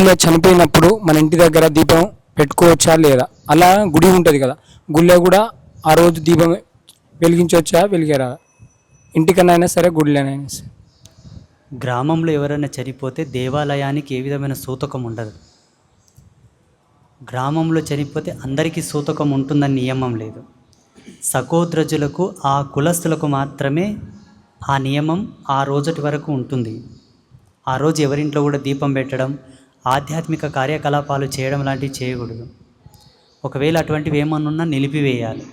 గుడిలో చనిపోయినప్పుడు మన ఇంటి దగ్గర దీపం పెట్టుకోవచ్చా లేదా? అలా గుడి ఉంటుంది కదా. గుడిలో కూడా ఆ రోజు దీపం వెలిగించవచ్చా వెలిగారా? ఇంటికన్నా అయినా సరే గుడిలోనైనా సరే. గ్రామంలో ఎవరైనా చనిపోతే దేవాలయానికి ఏ విధమైన సూతకం ఉండదు. గ్రామంలో చనిపోతే అందరికీ సూతకం ఉంటుందని నియమం లేదు. సకోద్రజులకు ఆ కులస్తులకు మాత్రమే ఆ నియమం ఆ రోజటి వరకు ఉంటుంది. ఆ రోజు ఎవరింట్లో కూడా దీపం పెట్టడం ఆధ్యాత్మిక కార్యకలాపాలు చేయడం లాంటివి చేయకూడదు. ఒకవేళ అటువంటివి ఏమన్నా నిలిపివేయాలి.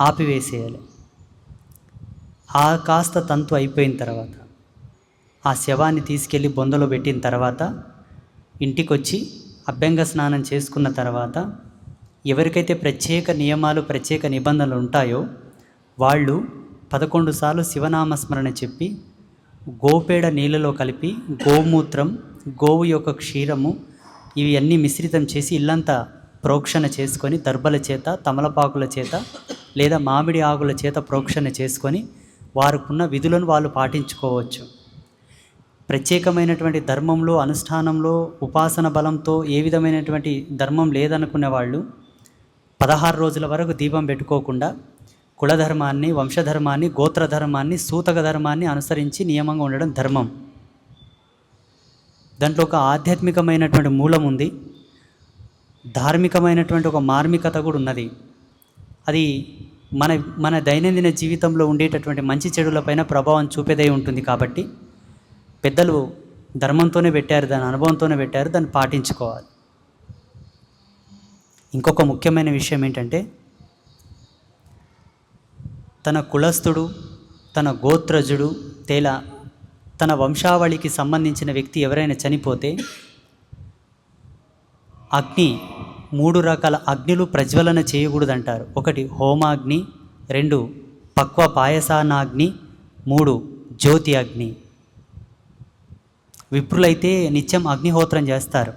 ఆపివేసేయాలి. ఆ కాస్త తంతు అయిపోయిన తర్వాత ఆ శవాన్ని తీసుకెళ్ళి బొందలో పెట్టిన తర్వాత ఇంటికొచ్చి అభ్యంగ స్నానం చేసుకున్న తర్వాత ఎవరికైతే ప్రత్యేక నియమాలు ప్రత్యేక నిబంధనలు ఉంటాయో వాళ్ళు పదకొండు సార్లు శివనామస్మరణ చెప్పి గోపేడ నీళ్ళలో కలిపి గోమూత్రం గోవు యొక్క క్షీరము ఇవి అన్నీ మిశ్రితం చేసి ఇల్లంతా ప్రోక్షణ చేసుకొని దర్భల చేత తమలపాకుల చేత లేదా మామిడి ఆకుల చేత ప్రోక్షణ చేసుకొని వారికున్న విధులను వాళ్ళు పాటించుకోవచ్చు. ప్రత్యేకమైనటువంటి ధర్మంలో అనుష్ఠానంలో ఉపాసన బలంతో ఏ విధమైనటువంటి ధర్మం లేదనుకునే వాళ్ళు పదహారు రోజుల వరకు దీపం పెట్టుకోకుండా కులధర్మాన్ని వంశధర్మాన్ని గోత్రధర్మాన్ని సూతక ధర్మాన్ని అనుసరించి నియమంగా ఉండడం ధర్మం. దాంట్లో ఒక ఆధ్యాత్మికమైనటువంటి మూలం ఉంది. ధార్మికమైనటువంటి ఒక మార్మికత కూడా ఉన్నది. అది మన మన దైనందిన జీవితంలో ఉండేటటువంటి మంచి చెడులపైన ప్రభావం చూపేదై ఉంటుంది కాబట్టి పెద్దలు ధర్మంతోనే పెట్టారు దాని అనుభవంతోనే పెట్టారు దాన్ని పాటించుకోవాలి. ఇంకొక ముఖ్యమైన విషయం ఏంటంటే తన కులస్థుడు తన గోత్రజుడు తేలా తన వంశావళికి సంబంధించిన వ్యక్తి ఎవరైనా చనిపోతే అగ్ని మూడు రకాల అగ్నులు ప్రజ్వలన చేయకూడదంటారు. ఒకటి హోమాగ్ని రెండు పక్వ పాయసానాగ్ని మూడు జ్యోతి అగ్ని విప్రులైతే నిత్యం అగ్నిహోత్రం చేస్తారు.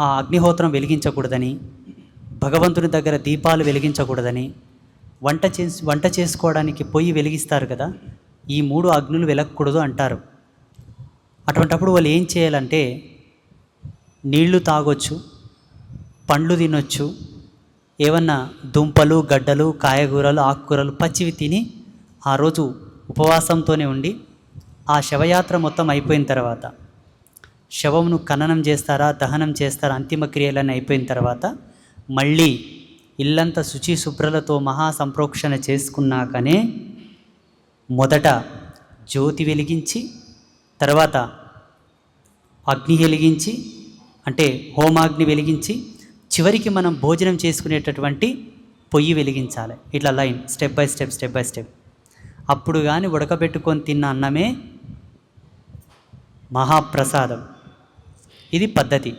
ఆ అగ్నిహోత్రం వెలిగించకూడదని భగవంతుని దగ్గర దీపాలు వెలిగించకూడదని వంట చేసి వంట చేసుకోవడానికి పొయ్యి వెలిగిస్తారు కదా ఈ మూడు అగ్నులు వెలగకూడదు అంటారు. అటువంటప్పుడు వాళ్ళు ఏం చేయాలంటే నీళ్ళు తాగొచ్చు పండ్లు తినొచ్చు ఏమన్నా దుంపలు గడ్డలు కాయగూరలు ఆకుకూరలు పచ్చివి తిని ఆ రోజు ఉపవాసంతోనే ఉండి ఆ శవయాత్ర మొత్తం అయిపోయిన తర్వాత శవమును ఖననం చేస్తారా దహనం చేస్తారా అంతిమ క్రియలన్నీ అయిపోయిన తర్వాత మళ్ళీ ఇల్లంతా శుచి శుభ్రలతో మహా సంప్రోక్షణ చేసుకున్నాకనే మొదట జ్యోతి వెలిగించి తర్వాత అగ్ని వెలిగించి అంటే హోమాగ్ని వెలిగించి చివరికి మనం భోజనం చేసుకునేటటువంటి పొయ్యి వెలిగించాలి. ఇట్లా line step by step step by step. అప్పుడు కానీ ఉడకబెట్టుకొని తిన్న అన్నమే మహాప్రసాదం. ఇది పద్ధతి.